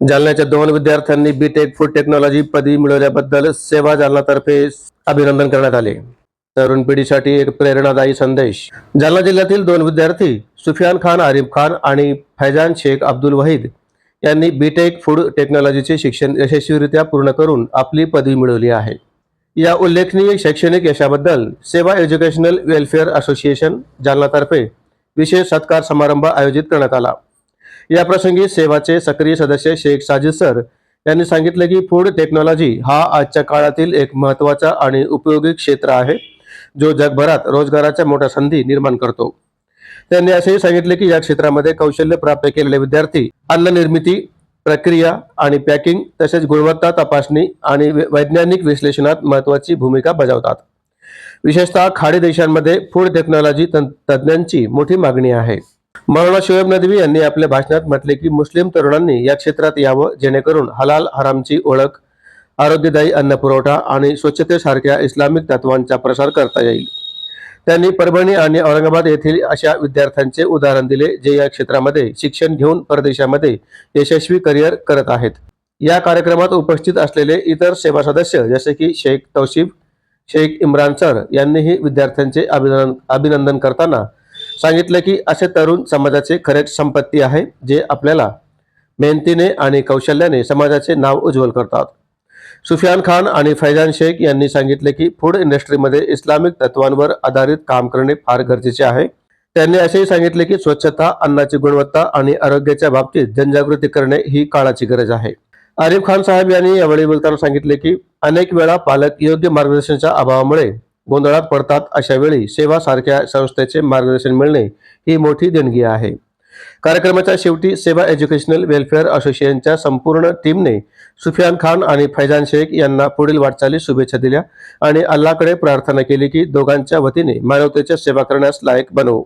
जालन्याच्या दोन विद्यार्थ्यांनी बीटेक फूड टेक्नॉलॉजी पदवी मिळवल्याबद्दल सेवा जालनातर्फे अभिनंदन करण्यात आले. तरुण पिढीसाठी एक प्रेरणादायी संदेश. जालना जिल्ह्यातील दोन विद्यार्थी सुफियान खान आरिफ खान आणि फैजान शेख अब्दुल वहीद यांनी बीटेक फूड टेक्नॉलॉजीचे शिक्षण यशस्वीरित्या पूर्ण करून आपली पदवी मिळवली आहे. या उल्लेखनीय शैक्षणिक यशाबद्दल सेवा एज्युकेशनल वेलफेअर असोसिएशन जालनातर्फे विशेष सत्कार समारंभ आयोजित करण्यात आला. या प्रसंगी सेवाचे सक्रिय सदस्य शेख साजिद सर यांनी सांगितले की फूड टेक्नॉलॉजी हा आजच्या काळातील एक महत्त्वाचा आणि उपयोगी क्षेत्र आहे जो जगभरात रोजगाराच्या मोठ्या संधी निर्माण करतो. त्यांनी असेही सांगितले की या क्षेत्रामध्ये कौशल्य प्राप्त केलेले विद्यार्थी अन्न निर्मिती प्रक्रिया आणि पॅकिंग तसेच गुणवत्ता तपासणी आणि वैज्ञानिक विश्लेषणात महत्वाची भूमिका बजावतात. विशेषतः खाडी देशांमध्ये फूड टेक्नॉलॉजी तं- तज्ज्ञांची मोठी मागणी आहे. मौलाना शोएब नदवी यांनी आपल्या भाषणात म्हटले की मुस्लिम तरुणांनी या क्षेत्रात यावं जेणेकरून हलाल हरामची ओळख आरोग्यदायी अन्न पुरवठा आणि स्वच्छतेसारख्या इस्लामिक तत्वांचा प्रसार करता येईल. त्यांनी परभणी आणि औरंगाबाद येथील अशा विद्यार्थ्यांचे उदाहरण दिले जे या क्षेत्रामध्ये शिक्षण घेऊन परदेशामध्ये यशस्वी करिअर करत आहेत. या कार्यक्रमात उपस्थित असलेले इतर सेवा सदस्य जसे की शेख तौशिफ शेख इम्रान सर यांनीही विद्यार्थ्यांचे अभिनंदन अभिनंदन करताना सांगितले की असे तरुण समाजाचे खरे संपत्ती आहे जे आपल्याला मेहनतीने आणि कौशल्याने समाजाचे नाव उज्ज्वल करतात. सुफियान खान आणि फैजान शेख यांनी सांगितले की फूड इंडस्ट्रीमध्ये इस्लामिक तत्वांवर आधारित काम करणे फार गरजेचे आहे. त्यांनी असेही सांगितले की स्वच्छता अन्नाची गुणवत्ता आणि आरोग्याच्या बाबतीत जनजागृती करणे ही काळाची गरज आहे. आरिफ खान साहेब यांनी यावेळी बोलताना सांगितले की अनेक वेळा पालक योग्य मार्गदर्शनाच्या अभावामुळे गोंधळात पडतात अशा वेळी सेवा सारख्या संस्थेचे मार्गदर्शन मिळणे ही मोठी देणगी आहे. कार्यक्रमाच्या शेवटी सेवा एज्युकेशनल वेलफेअर असोसिएशनच्या संपूर्ण टीमने सुफियान खान आणि फैजान शेख यांना पुढील वाटचाली शुभेच्छा दिल्या आणि अल्लाकडे प्रार्थना केली की दोघांच्या वतीने मानवतेच्या सेवा करण्यास लायक बनवू.